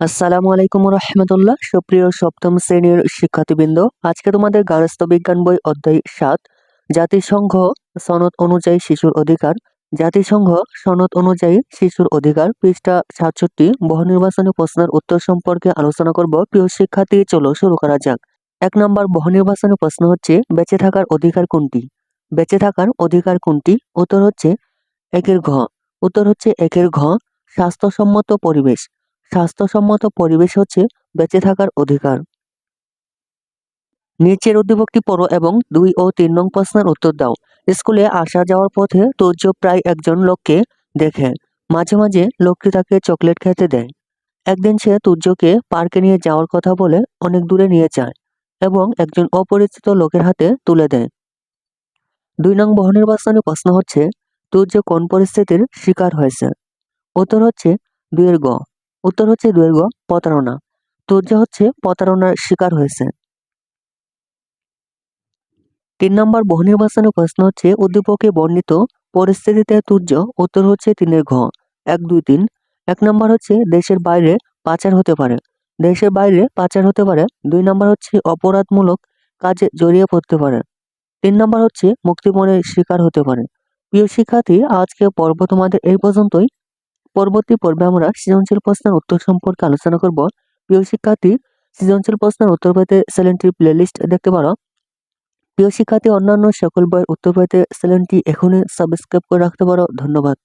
আসসালামু আলাইকুম রহমতুল্লাহ সুপ্রিয় সপ্তম শ্রেণির শিক্ষার্থীবৃন্দ, আজকে তোমাদের গার্হস্থ্য বিজ্ঞান বই অধ্যায় সাত, জাতিসংঘ সনদ অনুযায়ী শিশুর অধিকার। জাতিসংঘ সনদ অনুযায়ী শিশুর অধিকার, পৃষ্ঠা সাতষট্টি, বহু নির্বাচনী প্রশ্নের উত্তর সম্পর্কে আলোচনা করব। প্রিয় শিক্ষার্থী, চলো শুরু করা যাক। এক নম্বর, বহু নির্বাচনী প্রশ্ন হচ্ছে, বেঁচে থাকার অধিকার কোনটি? বেঁচে থাকার অধিকার কোনটি? উত্তর হচ্ছে, একের ঘ। উত্তর হচ্ছে, একের ঘ, স্বাস্থ্যসম্মত পরিবেশ। স্বাস্থ্যসম্মত পরিবেশ হচ্ছে বেঁচে থাকার অধিকার। নিচের উদ্দীপকটি পড়ো এবং দুই ও তিন নং প্রশ্নের উত্তর দাও। স্কুলে আসা যাওয়ার পথে তুর্য প্রায় একজন লোককে দেখে। মাঝে মাঝে লোকটি তাকে চকলেট খেতে দেয়। একদিন সে তুর্যকে পার্কে নিয়ে যাওয়ার কথা বলে অনেক দূরে নিয়ে যায় এবং একজন অপরিচিত লোকের হাতে তুলে দেয়। দুই নং বহুনির্বাচনী প্রশ্ন হচ্ছে, তুর্য কোন পরিস্থিতির শিকার হয়েছে? উত্তর হচ্ছে, দুইয়ের গ। উত্তর হচ্ছে দৈর্ঘ্য, প্রতারণা। তুর্য হচ্ছে, প্রতারণার শিকার হয়েছে। তিন নম্বর বহু নির্বাচনী প্রশ্ন হচ্ছে, উদ্দীপকে বর্ণিত পরিস্থিতিতে তুর্য, উত্তর হচ্ছে তিনের ঘ। এক, দুই, তিন। এক নম্বর হচ্ছে, দেশের বাইরে পাচার হতে পারে। দেশের বাইরে পাচার হতে পারে। দুই নম্বর হচ্ছে, অপরাধমূলক কাজে জড়িয়ে পড়তে পারে। তিন নম্বর হচ্ছে, মুক্তিপণের শিকার হতে পারে। প্রিয় শিক্ষার্থী আজকে পর্ব তোমাদের এই পর্যন্তই। পরবর্তী পর্বে আমরা সৃজনশীল প্রশ্নের উত্তর সম্পর্কে আলোচনা করব। প্রিয় শিক্ষার্থী, সৃজনশীল প্রশ্নের উত্তর পেতে প্লে লিস্ট দেখতে পারো। প্রিয় শিক্ষার্থী, অন্যান্য সকল বইয়ের উত্তর পেতে চ্যানেলটি এখনই সাবস্ক্রাইব করে রাখতে পারো। ধন্যবাদ।